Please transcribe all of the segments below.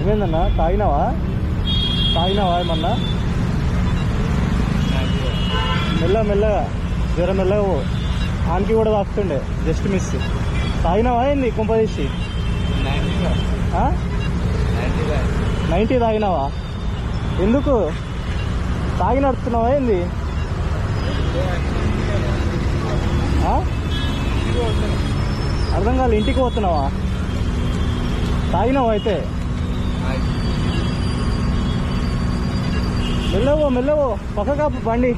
ఏమైందన్నా? తాగినావా? తాగినావా ఏమన్నా? మెల్ల మెల్లగా జ్వరం మెల్లగా పో. ఆనికి కూడా తాకుతుండే జస్ట్ మిస్ తాగినావా ఏంది? కుంపదీసి నైంటీ తాగినావా? ఎందుకు? తాగి ఏంది? అర్థం కాదు ఇంటికి పోతున్నావా? తాగినావా అయితే? మెల్లవో మెల్లవో పక్క కాపు బండి.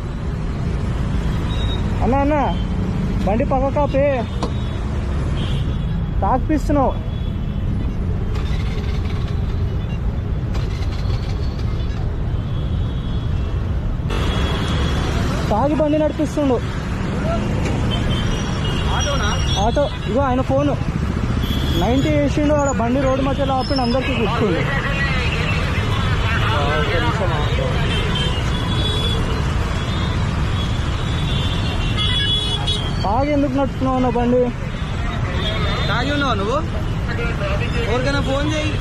అన్న అన్న బండి పక్క కాపే. తాకిపిస్తున్నావు తాగి బండి నడిపిస్తుండు. ఆటో ఇగో ఆయన ఫోను. నైన్టీ వేసిండు ఆడ బండి రోడ్డు మధ్యలో ఆపి అందరికీ గుర్తుంది తాగి ఎందుకు నడుపుతున్నావు అన్న బండి? తాగి ఉన్నావు నువ్వు? ఎవరికైనా ఫోన్ చేయి.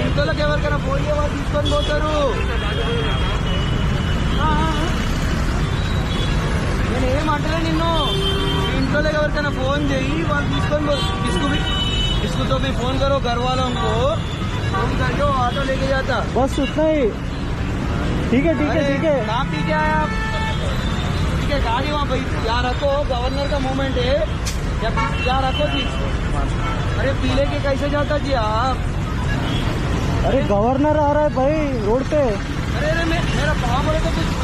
ఇంట్లోకి ఎవరికైనా ఫోన్ చేయవాళ్ళు తీసుకొని పోతారు. ఎవరికైనా ఫోన్ చేయి వాళ్ళు తీసుకొని పో इसको भी इसको तो भी फोन करो घर वालों को फोन करके वो ऑटो लेके जाता बस उतना ही ठीक है ठीक है अरे, ठीक है कहाँ पी के आया आप? ठीक है गाड़ी वहाँ भाई यहाँ रखो गवर्नर का मूवमेंट है या यहाँ रखो जी अरे पीले के कैसे जाता जी आप अरे गवर्नर आ रहा है भाई रोड पे अरे अरे मैं मेरा पाँव बोले तो कुछ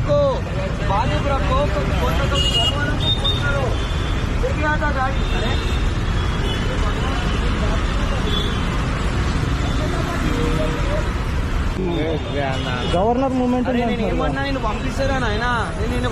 गाड़ी यहीं रखो बाद में रखो तो फोन करो घर वालों को फोन करो लेके आता गाड़ी अरे గవర్నర్ మూమెంట్ అరే నేను ఏమన్నా నేను పంపిస్తారా నాయన నేను నిన్ను